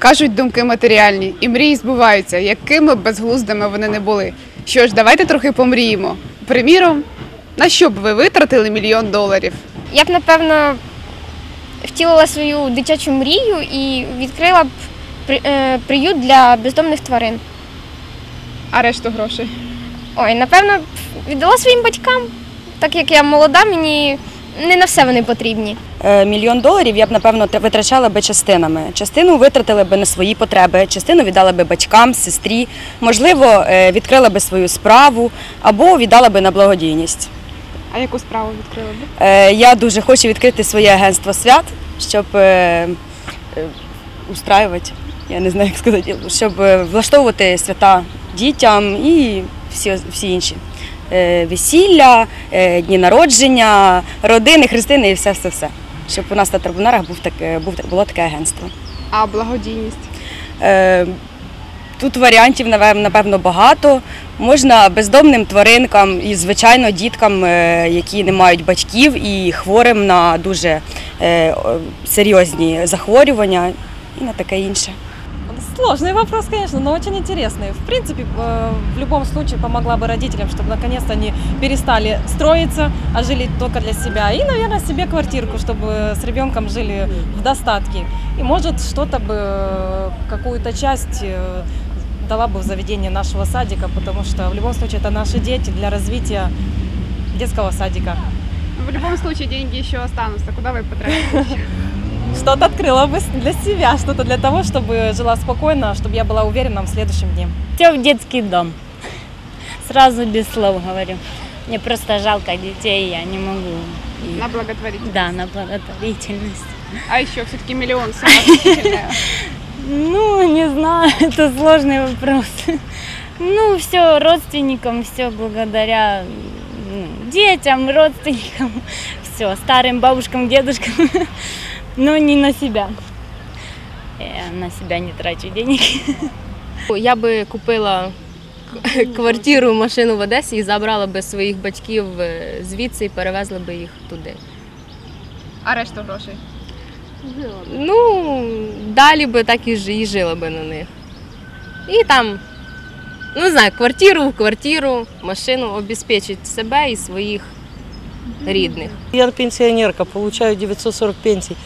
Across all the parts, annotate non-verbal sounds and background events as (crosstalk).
Кажуть, думки матеріальні, і мрії збуваються, якими б безглуздими вони не були. Що ж, давайте трохи помріємо. Приміром, на що б ви витратили мільйон доларів? Я б, напевно, втілила свою дитячу мрію і відкрила б е, приют для бездомних тварин. А решту грошей? Ой, напевно, віддала своїм батькам, так як я молода, мені не на все вони потрібні. Е, Мільйон доларів я б напевно те- витрачала би частинами. Частину витратила би на свої потреби, частину віддала би батькам, сестрі, можливо, е, відкрила би свою справу або віддала би на благодійність. А яку справу відкрили б? Е, Я дуже хочу відкрити своє агентство свят, щоб устраювати, я не знаю, як сказати, щоб влаштовувати свята дітям і всі, всі інші. Е, Весілля, е, дні народження, родини, хрестини і все, все, все. Щоб у нас на Тарбунарах був таке, був, було таке агентство. А благодійність? Е, Тут варіантів, напевно, багато. Можна бездомним тваринкам і, звичайно, діткам, е, які не мають батьків і хворим на дуже е, серйозні захворювання і на таке інше. Сложный вопрос, конечно, но очень интересный. В принципе, э, в любом случае помогла бы родителям, чтобы наконец-то они перестали строиться, а жили только для себя. И, наверное, себе квартирку, чтобы с ребенком жили в достатке. И, может, что-то бы, э, какую-то часть э, дала бы в заведение нашего садика, потому что в любом случае это наши дети для развития детского садика. В будь-якому випадку деньги ще остануться. Куди ви потратите? Что-то открыла бы для себя, что-то для того, чтобы жила спокойно, чтобы я была уверена в следующем дне. Все в детский дом. Сразу без слов говорю. Мне просто жалко детей, я не могу. И- На благотворительність. Да, на благотворительность. А ще все-таки значительная. (laughs) Ну, не знаю, (laughs) это сложный вопрос. Ну, все родственникам, все благодаря ну, детям, родственникам, все, старым бабушкам, дедушкам, (laughs) но не на себя. Я на себя не трачу денег. (laughs) Я би купила (laughs) квартиру, машину в Одесі і забрала би своїх батьків е, звідси і перевезла би їх туди. А решту грошей? Ну, далі би так і, ж- і жила би на них. І там, ну не знаю, квартиру в квартиру, машину обезпечить себе і своїх рідних. Я пенсионерка, получаю 940 пенсий.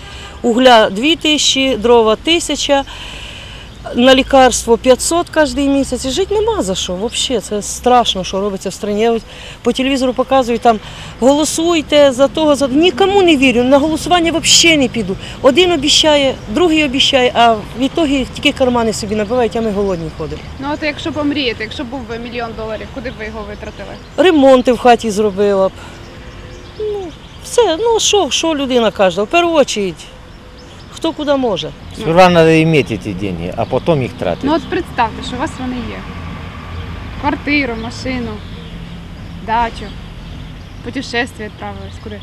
Угля 2000, дрова 1000, на лікарство 500 кожен місяць. І жити нема за що. Взагалі, це страшно, що робиться в країні. Я по телевізору показують там голосуйте за того, за нікому не вірю. На голосування взагалі не піду. Один обіщає, другий обіщає, а в ітогі тільки кармани собі набивають, а ми голодні ходимо. Ну от якщо помрієте, якщо був би мільйон доларів, куди б ви його витратили? ремонти в хаті зробила б. Ну, все, ну що, що людина каже? В першу чергу, хто куди може. Сперва надо иметь эти деньги, а потом их тратить. Ну от представте, що у вас вони є. Квартиру, машину, дачу, путешествие відправились. Куди?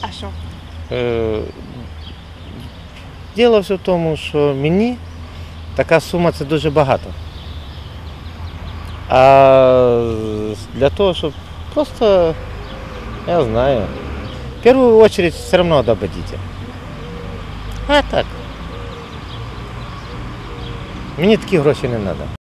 А що? Е, Діло все в тому, що мені така сума це дуже багато. А для того, щоб просто, я знаю, в первую очередь все одно добудите. А так. Мені такі гроші не треба.